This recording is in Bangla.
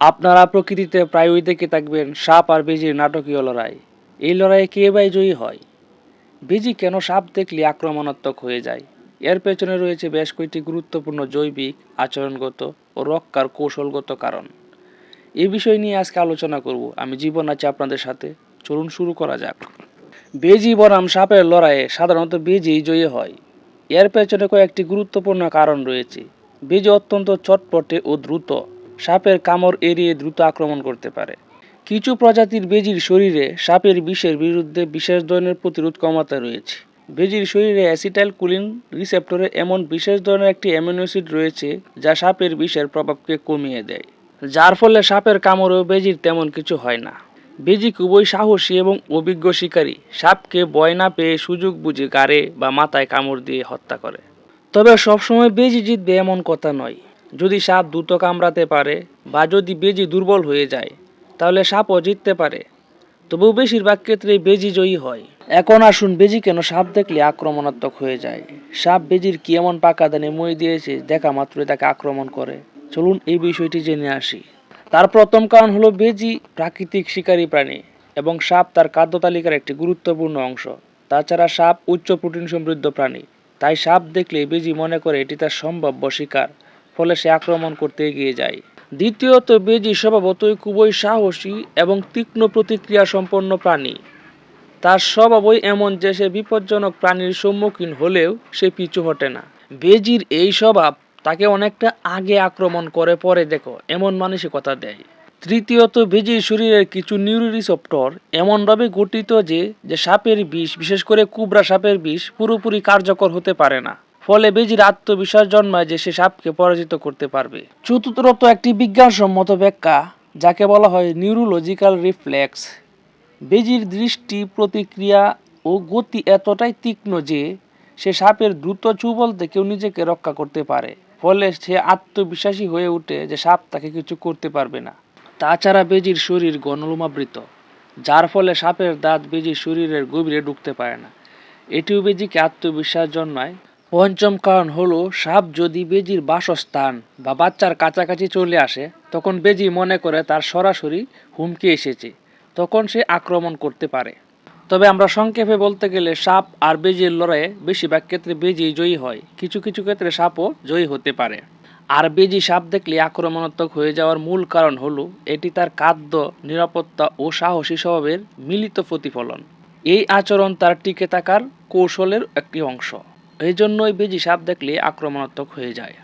আপনারা প্রকৃতিতে প্রায়ই দেখে থাকবেন সাপ আর বেজির নাটকীয় লড়াই। এই লড়াইয়ে কে বাই জয়ী হয়? বেজি কেন সাপ দেখলে আক্রমণাত্মক হয়ে যায়? এর পেছনে রয়েছে বেশ কয়েকটি গুরুত্বপূর্ণ জৈবিক, আচরণগত ও রক্ষার কৌশলগত কারণ। এই বিষয় নিয়ে আজকে আলোচনা করব। আমি জীবন আছি আপনাদের সাথে। চলুন শুরু করা যাক। বেজি বনাম সাপের লড়াইয়ে সাধারণত বেজি জয়ী হয়। এর পেছনে কয়েকটি গুরুত্বপূর্ণ কারণ রয়েছে। বেজি অত্যন্ত চটপটে ও দ্রুত। সাপের কামড় এড়িয়ে দ্রুত আক্রমণ করতে পারে। কিছু প্রজাতির বেজির শরীরে সাপের বিষের বিরুদ্ধে বিশেষ ধরনের প্রতিরোধ ক্ষমতা রয়েছে। বেজির শরীরে অ্যাসিটাইল কুলিন রিসেপ্টরে এমন বিশেষ ধরনের একটি অ্যামিনো অ্যাসিড রয়েছে যা সাপের বিষের প্রভাবকে কমিয়ে দেয়। যার ফলে সাপের কামড়েও বেজির তেমন কিছু হয় না। বেজি খুবই সাহসী এবং অভিজ্ঞ শিকারী। সাপকে ভয় না পেয়ে সুযোগ বুঝে গাড়ে বা মাথায় কামড় দিয়ে হত্যা করে। তবে সবসময় বেজি জিতবে এমন কথা নয়। যদি সাপ দ্রুত কামড়াতে পারে বা যদি বেজি দুর্বল হয়ে যায়, তাহলে সাপও জিততে পারে। তবুও বেশিরভাগ ক্ষেত্রে বেজি জয়ী হয়। এখন আসুন বেজি কেন সাপ দেখলে আক্রমণাত্মক হয়ে যায়? সাপ বেজির কি এমন পাকা দানে মই দিয়েছে, দেখা মাত্রই তাকে আক্রমণ করে। চলুন এই বিষয়টি জেনে আসি। তার প্রথম কারণ হলো বেজি প্রাকৃতিক শিকারী প্রাণী এবং সাপ তার খাদ্য তালিকার একটি গুরুত্বপূর্ণ অংশ। তাছাড়া সাপ উচ্চ প্রোটিন সমৃদ্ধ প্রাণী, তাই সাপ দেখলে বেজি মনে করে এটি তার সম্ভাব্য শিকার। ফলে সে আক্রমণ করতে এগিয়ে যায়। দ্বিতীয়ত, বেজি স্বভাবতই খুবই সাহসী এবং তীক্ষ্ণ প্রতিক্রিয়া সম্পন্ন প্রাণী। তার স্বভাবই এমন যে সে বিপজ্জনক প্রাণীর সম্মুখীন হলেও সে পিছু হটে না। বেজির এই স্বভাব তাকে অনেকটা আগে আক্রমণ করে পরে দেখো, এমন মানসিকতা দেয়। তৃতীয়ত, বেজির শরীরের কিছু নিউরোরিসেপ্টর এমনভাবে গঠিত যে যে সাপের বিষ, বিশেষ করে কুবরা সাপের বিষ পুরোপুরি কার্যকর হতে পারে না। ফলে বেজির আত্মবিশ্বাস জন্মায় যে সে সাপকে পরাজিত করতে পারবে। চতুর্থত একটি বিজ্ঞানসম্মত ব্যাখ্যা, যাকে বলা হয় নিউরোলজিক্যাল রিফ্লেক্স। বেজির দৃষ্টি, প্রতিক্রিয়া ও গতি এতটাই তীক্ষ্ণ যে সে সাপের দ্রুত চুবল থেকেও নিজেকে রক্ষা করতে পারে। ফলে সে আত্মবিশ্বাসী হয়ে ওঠে যে সাপ তাকে কিছু করতে পারবে না। তাছাড়া বেজির শরীর গণলোমাবৃত, যার ফলে সাপের দাঁত বেজির শরীরের গভীরে ঢুকতে পারে না। এটিও বেজিকে আত্মবিশ্বাস জন্মায় পঞ্চম কারণ হলো, সাপ যদি বেজির বাসস্থান বা বাচ্চার কাছাকাছি চলে আসে, তখন বেজি মনে করে তার সরাসরি হুমকি এসেছে, তখন সে আক্রমণ করতে পারে। তবে আমরা সংক্ষেপে বলতে গেলে, সাপ আর বেজির লড়াইয়ে বেশিরভাগ ক্ষেত্রে বেজি জয়ী হয়, কিছু কিছু ক্ষেত্রে সাপও জয়ী হতে পারে। আর বেজি সাপ দেখলে আক্রমণাত্মক হয়ে যাওয়ার মূল কারণ হলো, এটি তার খাদ্য, নিরাপত্তা ও সাহসী স্বভাবের মিলিত প্রতিফলন। এই আচরণ তার টিকে থাকার কৌশলের একটি অংশ। এই জন্যই বেজি সাপ দেখলে আক্রমণাত্মক হয়ে যায়।